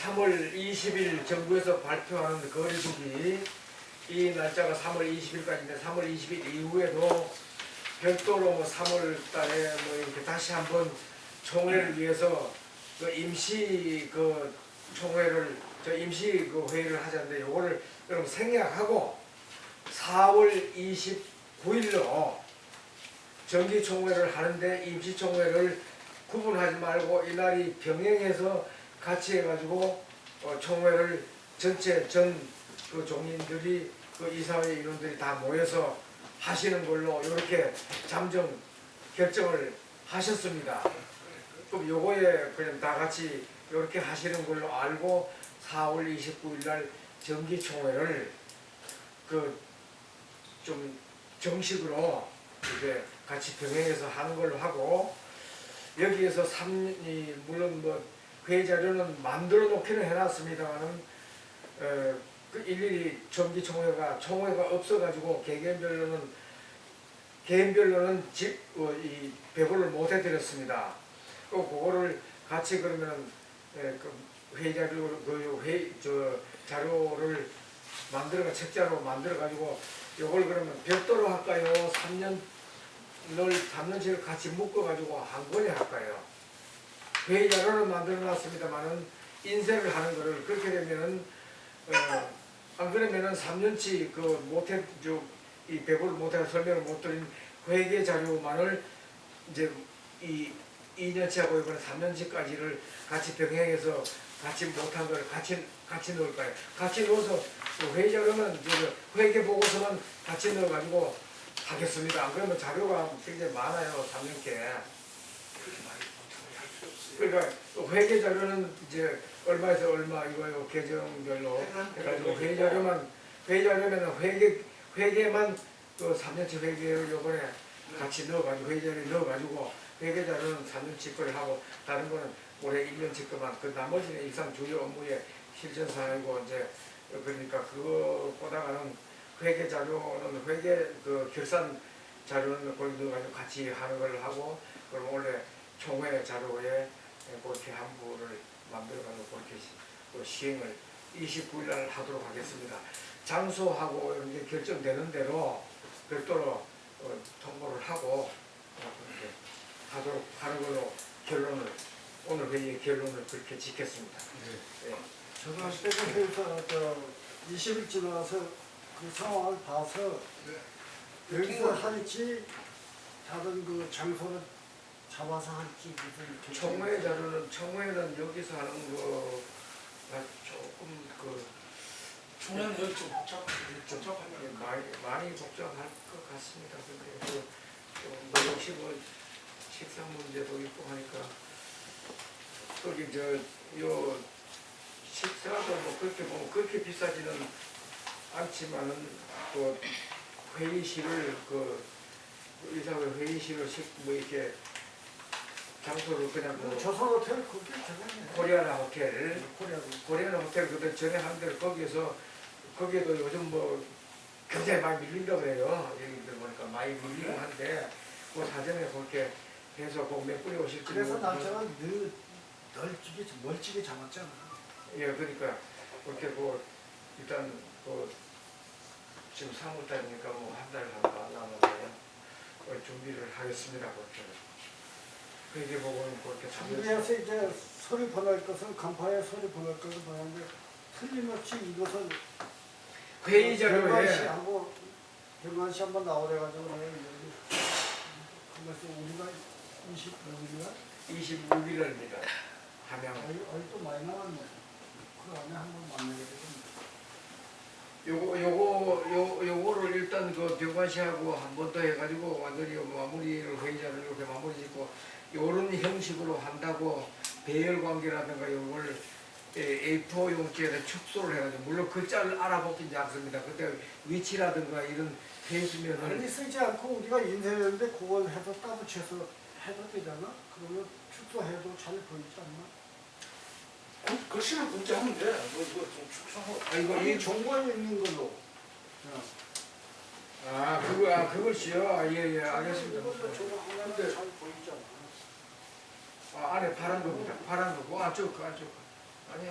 3월 20일 정부에서 발표하는 거리두기. 이 날짜가 3월 20일까지인데 3월 20일 이후에도 별도로 뭐 3월 달에 뭐 이렇게 다시 한번 총회를 위해서 그 임시 그 총회를 저 임시 그 회의를 하자는데 요거를 그럼 생략하고 4월 29일로 정기 총회를 하는데 임시 총회를 구분하지 말고 이날이 병행해서 같이 해가지고 어, 총회를 전체 전 그 종인들이 그 이사회 인원들이 다 모여서 하시는 걸로 이렇게 잠정 결정을 하셨습니다. 그럼 요거에 그냥 다 같이 이렇게 하시는 걸로 알고 4월 29일 날 정기 총회를 그 좀 정식으로 이제 같이 병행해서 하는 걸로 하고 여기에서 3 이 물론 뭐 회의 자료는 만들어 놓기는 해놨습니다만은 어, 그 일일이 정기 총회가 총회가 없어가지고 개개인별로는 개인별로는 집, 어, 이 배부를 못 해드렸습니다. 그 그거를 같이 그러면 에, 그 회의 자료 그 회의 저 자료를 만들어가 책자로 만들어 가지고 요걸 그러면 별도로 할까요? 3년 늘 3년치를 같이 묶어 가지고 한 번에 할까요? 회의 자료를 만들어 놨습니다만은 인쇄를 하는 거를 그렇게 되면은 어, 안 그러면은 3년치 그 못해 저이 배부를 못해 설명을 못 드린 회계 자료만을 이제 이 2년치하고 이번에 3년치까지를 같이 병행해서 같이 못한 걸 같이 같이 넣을까요? 같이 넣어서 그 회의 자료는 이제 회계 보고서만 같이 넣어가지고 하겠습니다. 안 그러면 자료가 굉장히 많아요, 3년께. 그 러니까 회계 자료는 이제 얼마에서 얼마 이거요 계정별로 해가지고 회계 자료만 회계 자료면 회계 회계만 그 3년치 회계를 요번에 같이 넣어가지고 회계 자료 넣어가지고 회계 자료는 3년치 거를 하고 다른 거는 올해 1년치 거만. 그 나머지는 일상 주요 업무의 실전 사항이고 이제 그러니까 그거보다는 회계 자료는 회계 그 결산 자료는 거기 넣어가지고 같이 하는 걸 하고 그럼 원래 총회 자료에 그렇게 한 부를 만들어가지고 그렇게 시행을 29일 날 하도록 하겠습니다. 장소하고 이제 결정되는 대로 별도로 어, 통보를 하고 어, 그렇게 하도록 하는 걸로 결론을 오늘 회의의 결론을 그렇게 짓겠습니다. 예. 제가 할 때는 회사 저 20일 지나서 그 상황을 봐서 여기서 할지 다른 그 장소를 잡아서 할지 무슨 있어요. 자료는 총회는 여기서 하는 거가 조금 그 총회는 여기 좀 복잡, 예, 복잡하면 많이 많이 복잡할 것 같습니다. 근데 그뭐 역시 뭐 식사 문제도 있고 하니까 거기 저요 식사도 뭐 그렇게 뭐 그렇게 비싸지는 않지만은 그 회의실을 그 의사회 회의실을 식- 뭐 이렇게 장소를 그냥 그뭐 조선 호텔 거기. 코리아나 호텔 코리아 고려는 호텔 그때 전에 한 대로 거기에서 거기에도 요즘 뭐 굉장히 많이 밀린다 그래요. 얘기들 보니까 많이 밀리긴 한데 그 사전에 그렇게 해서 그몇 분이 오실지 그래서 모르- 날짜가 늘 널찍이 멀찍이 잡았잖아. 예 그러니까 그렇게 그 일단 그 지금 3월달이니까 뭐 한달 남았는데 그 준비를 하겠습니다 그렇게 회계 보고는 그렇게 준비해서 이제 서류 보낼 것은 간파에 서류 보낼 것을 보냈는데 틀림없이 이것은 회의 자료에 하고 씨 한번 나오래가지고 내가 여기 그래서 우리가 26일이나 26일입니다. 함양 어이 또 많이 남았네. 그 안에 한번 만나게 되겠네. 요거 요거 요 요거를 일단 그 병관 씨하고 한 번 더 해가지고 완전히 마무리를 회의자를 이렇게 마무리 짓고 요런 형식으로 한다고 배열 관계라든가 요걸 A4 용지에 축소를 해가지고 물론 글자를 알아보긴 않습니다. 그때 위치라든가 이런 돼 아니 쓰지 않고 우리가 인쇄했는데 그걸 해서 따붙여서 해도 되잖아. 그러면 축소해도 잘 보이지 않나? 그, 글씨는 문제 하면 돼. 뭐 이거 좀 축소하고. 아 이거 이이 정보에 있는 걸로. 아 그거 아 그것이요. 아 예 예 알겠습니다. 이것도 저거 하나는 잘 보이잖아. 아, 안에 파란 겁니다. 파란 거고 안쪽 거 안쪽 거 아니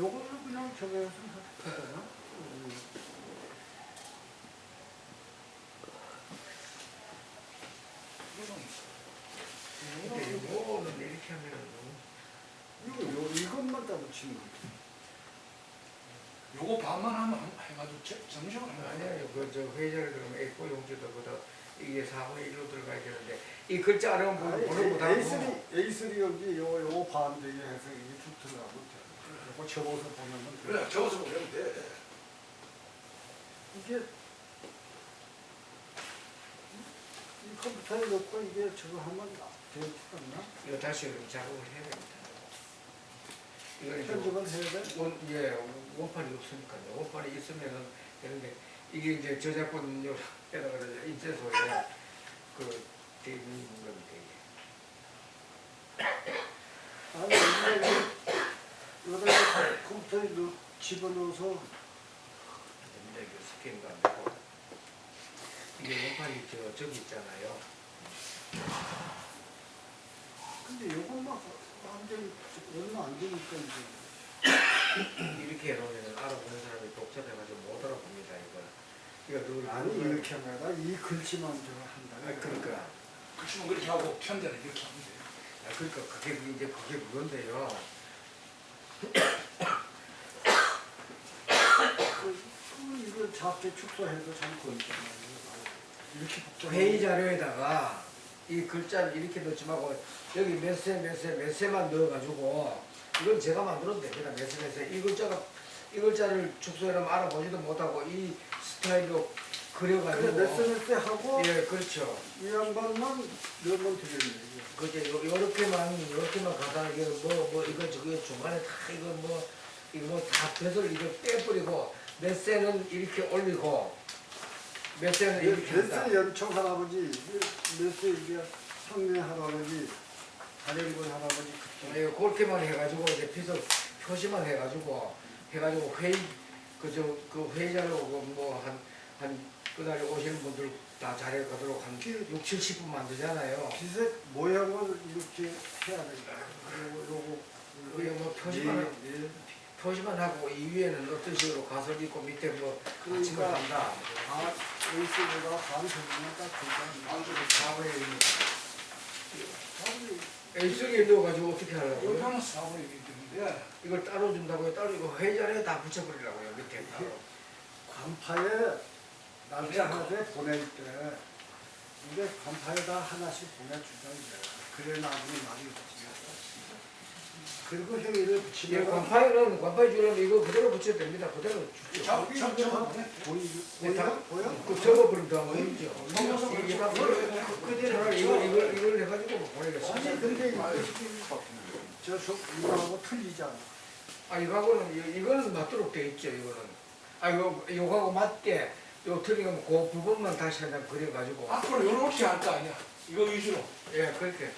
요거를 그냥 저기 해서 되나? 근데 이거는 이렇게 하면 이거 요 이것만 따 붙이는 거. 요거 반만 하면 한- 해가지고 제- 점심을 하면. 아니에요. 그저 회전을 그러면 A4 용지도보다 이게 4분의 1로 들어가야 되는데 이 글자 안 하면 아니, 모르고 다 A3 A3 여기 요 요거 반대에 해서 이게 쭉 들어가면 돼. 접어서 보면은 돼. 그래 적어서 보면 돼. 이게 이 컴퓨터에 넣고 이게 저거 하면 되지 않나? 이거 다시 그럼 작업을 해야 됩니다. 이거는 이제 편집은 해야 돼? 원, 예, 원판이 없으니까요. 원판이 있으면은 되는데 이게 이제 저작권 에다가 인쇄소에 그 되어 있는 겁니다. 이게. 아니 이게 여기다 컴퓨터에 넣 집어넣어서 근데 이게 스캔도 안 되고 이게 원판이 저 저기 있잖아요. 근데 요것만 완전히 얼마 안 되니까 이제 이렇게 해놓으면 알아보는 사람이 독자돼가지고 못 알아봅니다. 이거 이거 누구 아니 이렇게 하면 이 글씨만 한다. 아 그러니까 그치면 그렇게 하고 편대는 이렇게 하면 돼. 아 그러니까 그게 이제 그게 그건데요. 이거 작게 축소해도 참 그렇잖아요. 이렇게 복잡한 회의 자료에다가 이 글자를 이렇게 넣지 말고 여기 몇세 몇세 몇 세만 넣어가지고 이건 제가 만들어도 됩니다. 몇세 몇세 이 글자가 이 글자를 축소해놓으면 알아보지도 못하고 이 스타일로 그래 그려가지고 메스메스 하고 예 그렇죠. 이 양반만 넣으면 되겠네. 그게 요- 요렇게만 요렇게만 가다 이게 뭐뭐 이거 저거 중간에 다 이거 뭐 이거 뭐다 벼슬 이거 빼버리고 몇 세는 이렇게 올리고 몇 세는 이렇게 한다. 연청 할아버지, 메스 이게 상례 할아버지, 다령군 할아버지 그때 예, 그렇게만 해가지고 이제 피서 표시만 해가지고 해가지고 회의 그저 그 회의자로 뭐한 한 그날에 오시는 분들 다 자리에 가도록 한 6, 70분 만들잖아요. 비색 모양을 이렇게 해야 되니까. 요거 요거 그게 뭐 표시만 예, 예. 표시만 하고 이 위에는 어떤 식으로 가설 있고 밑에 뭐 그러니까 받침을 한다. 다 에이스보다 반 정도면 딱 된다. 안쪽에 4분의 1. 사람이 A속에 넣어가지고 어떻게 하려고요? 하면 사고이기 때문에 이걸 따로 준다고요? 따로 이거 회의자리에 다 붙여버리려고요 밑에 따로. 관파에 날짜하게 보낼 때 이게 관파에다 하나씩 보내주자 이제. 그래 나중에 말이 없지. 그리고 행위를 예, 붙이면 관파에는 관파에 주려면 이거 그대로 붙여도 됩니다. 그대로 주죠. 자, 자, 자, 보이 네, 다- 보여 보여? 그 그렇죠. 그- 그대로 이걸 이걸 이걸 해가지고 보내겠습니다. 아니 근데 이거 저 소- 이거하고 틀리잖아. 아 이거하고는 이- 이거는 맞도록 돼 있죠. 이거는. 아 이거 이거하고 맞게 요 틀린 거면 그 부분만 다시 한번 그려가지고. 앞으로 요렇게 할 거 아니야. 이거 위주로. 예, 그렇게.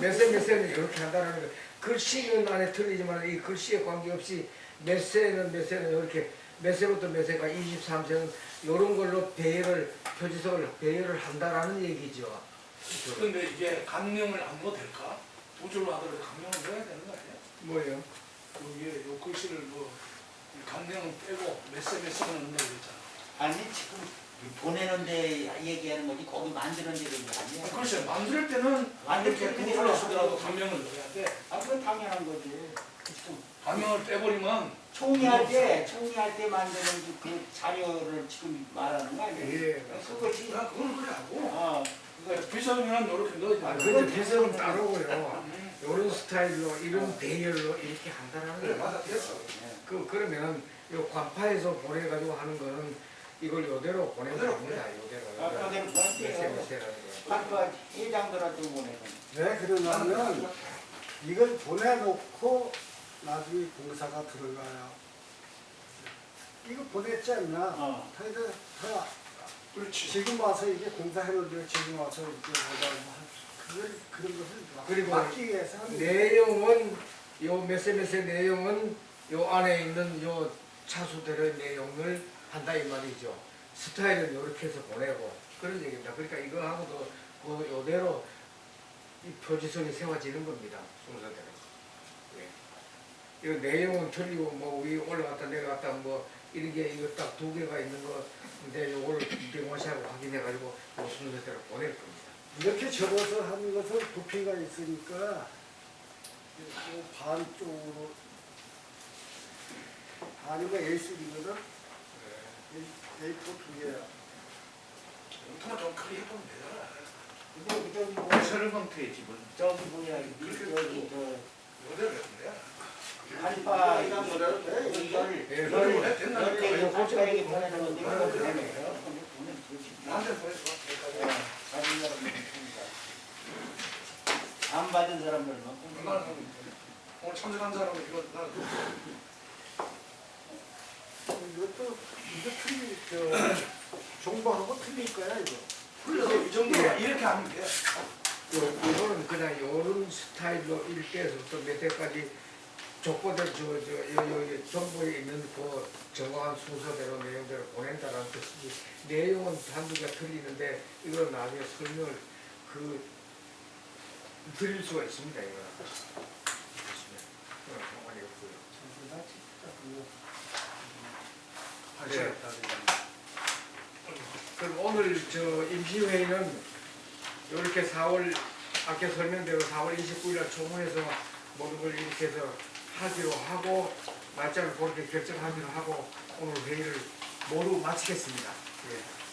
몇세 몇 세는 이렇게 한다는 거. 글씨는 안에 틀리지만 이 글씨에 관계없이 몇 세는 몇 세는 이렇게 몇 세부터 몇 세가 23세는 이런 걸로 배열을 표지석을 배열을 한다라는 얘기죠. 근데 이게 강령을 안 넣어도 될까? 두 줄로 하더라도 강령을 넣어야 되는 거 아니야? 뭐예요? 여기에 요 글씨를 뭐 강령을 빼고 몇세 몇세는 넣는다고 그랬잖아. 아니 지금 보내는 데 얘기하는 거지 거기 만드는 데 얘기 아니야. 아, 글쎄 만들 때는 만들 때두 줄로 쓰더라도 강령을 넣어야 돼. 아 그건 당연한 거지. 지금 강령을 빼버리면 총리 할 때 총리 할 때 만드는 그- 그 자료를 지금 말하는 거 아니야? 예. 그것이 야, 그건 그래 하고 어 비서면은 이렇게 넣어야 아, 돼. 근데 배석은 따로고요. 음. 이런 스타일로 이런 배열로 이렇게 한다는 그래 거예요. 맞아 됐어. 그 그러면 요 관파에서 보내가지고 하는 거는 이걸 요대로 보내면 됩니다. 아, 요대로. 거. 관파 회장들한테 보내는. 왜 그러냐면 이걸 보내놓고 나중에 공사가 들어가야 이거 보냈지 않냐? 어. 다 그렇지. 지금 와서 이게 공사해놓은데 지금 와서 이렇게 하다 뭐 그걸 그런 것을 그리고 막기 위해서 하는. 내용은 요 메세메세 내용은 요 안에 있는 요 차수들의 내용을 한다 이 말이죠. 스타일은 이렇게 해서 보내고 그런 얘기입니다. 그러니까 이거하고도 그 요대로 이 표지선이 세워지는 겁니다. 순서대로. 예. 이거 내용은 틀리고 뭐 위 올라갔다 내려갔다 뭐 이런 게 이거 딱 두 개가 있는 건데 요걸 병원시하고 확인해가지고 요 순서대로 보낼 겁니다. 이렇게 접어서 하는 것은 부피가 있으니까 이 반쪽으로 반이면 A3거든 A4 두 개야. 통화 좀 크게 해보면 되잖아. 근데 저기 뭐 설명태의 집은 저기 뭐야 저기 저 모델을 했는데. 알파 이걸 예, 열 그럼 해 됐나? 열개 알파에게 보내는 보내요. 보면 되지. 나한테 보내줘. 받은 사람들은 보니까. 안 받은 사람들은 나는 오늘 참석한 사람은 이거 나 이것도 이거 틀리 저 정보하고 틀릴 거야 이거. 이 정도 이렇게 하면 돼. 요, 이거는 그냥 요런 스타일로 1대에서 부터 몇 대까지 족보들 저, 저, 요, 요, 요 정보에 있는 그 정확한 순서대로 내용대로 보낸다는 뜻이지. 내용은 한두 개 틀리는데 이걸 나중에 설명을 그 드릴 수가 있습니다 이거. 보시면 어, 상관이 없고요 전부 다 진짜 발전했다. 그럼 오늘 저 임시회의는 이렇게 4월 아까 설명대로 4월 29일 날 초문에서 모든 걸 이렇게 해서 하기로 하고 날짜를 그렇게 결정하기로 하고 오늘 회의를 모두 마치겠습니다. 예.